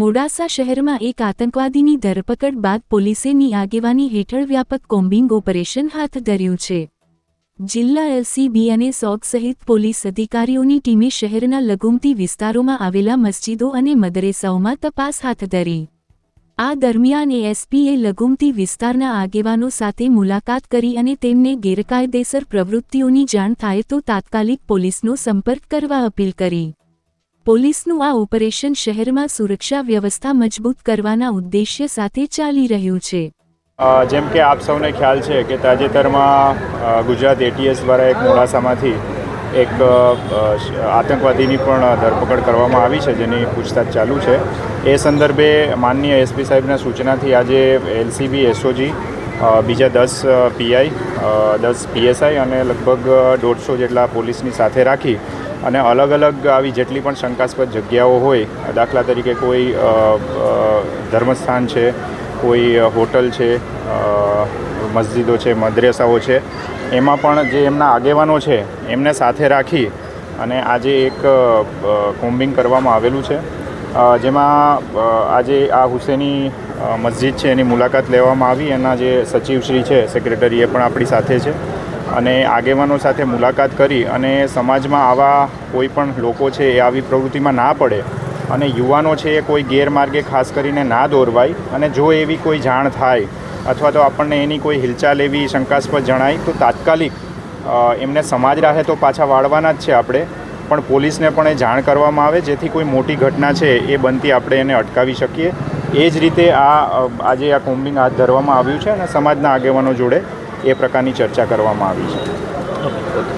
મોડાસા શહેરમાં એક આતંકવાદીની ધરપકડ બાદ પોલીસેની આગેવાની હેઠળ વ્યાપક કોમ્બિંગ ઓપરેશન હાથ ધર્યું છે. જિલ્લા એલસીબી અને સોગ સહિત પોલીસ અધિકારીઓની ટીમે શહેરના લઘુમતી વિસ્તારોમાં આવેલા મસ્જિદો અને મદરેસાઓમાં તપાસ હાથ ધરી. આ દરમિયાન એએસપીએ લઘુમતી વિસ્તારના આગેવાનો સાથે મુલાકાત કરી અને તેમને ગેરકાયદેસર પ્રવૃત્તિઓની જાણ થાય તો તાત્કાલિક પોલીસનો સંપર્ક કરવા અપીલ કરી. પોલીસનું આ ઓપરેશન શહેરમાં સુરક્ષા વ્યવસ્થા મજબૂત કરવાના ઉદ્દેશ્ય સાથે ચાલી રહ્યું છે. જેમ કે આપ સૌને ખ્યાલ છે કે તાજેતરમાં ગુજરાત એટીએસ દ્વારા એક મોડાસામાંથી એક આતંકવાદીની પણ ધરપકડ કરવામાં આવી છે, જેની પૂછતાછ ચાલુ છે. એ સંદર્ભે માનનીય એસપી સાહેબના સૂચનાથી આજે એલસીબી એસઓજી બીજા દસ પીઆઈ દસ પીએસઆઈ અને લગભગ દોઢસો જેટલા પોલીસની સાથે રાખી અને અલગ અલગ આવી જેટલી પણ શંકાસ્પદ જગ્યાઓ હોય, દાખલા તરીકે કોઈ ધર્મસ્થાન છે, કોઈ હોટલ છે મસ્જિદો છે, મદ્રેસાઓ છે, એમાં પણ જે એમના આગેવાનો છે, એમને સાથે રાખી અને આજે એક કોમ્બિંગ કરવામાં આવેલું છે. જેમાં આજે આ હુસેની મસ્જિદ છે, એની મુલાકાત લેવામાં આવી. એના જે સચિવશ્રી છે સેક્રેટરી એ પણ આપણી સાથે છે. અને આગેવાનો સાથે મુલાકાત કરી અને સમાજમાં આવા કોઈ પણ લોકો છે એ આવી પ્રવૃત્તિમાં ના પડે અને યુવાનો છે એ કોઈ ગેરમાર્ગે ખાસ કરીને ના દોરવાય અને જો એવી કોઈ જાણ થાય અથવા તો આપણને એની કોઈ હિલચાલ એવી શંકાસ્પદ જણાય, તો તાત્કાલિક એમને સમાજ રાહે તો પાછા વાળવાના જ છે આપણે. પણ પોલીસને પણ એ જાણ કરવામાં આવે, જેથી કોઈ મોટી ઘટના છે એ બનતી આપણે એને અટકાવી શકીએ. એ જ રીતે આ આજે આ કોમ્બિંગ હાથ ધરવામાં આવ્યું છે અને સમાજના આગેવાનો જોડે એ પ્રકારની ચર્ચા કરવામાં આવી છે.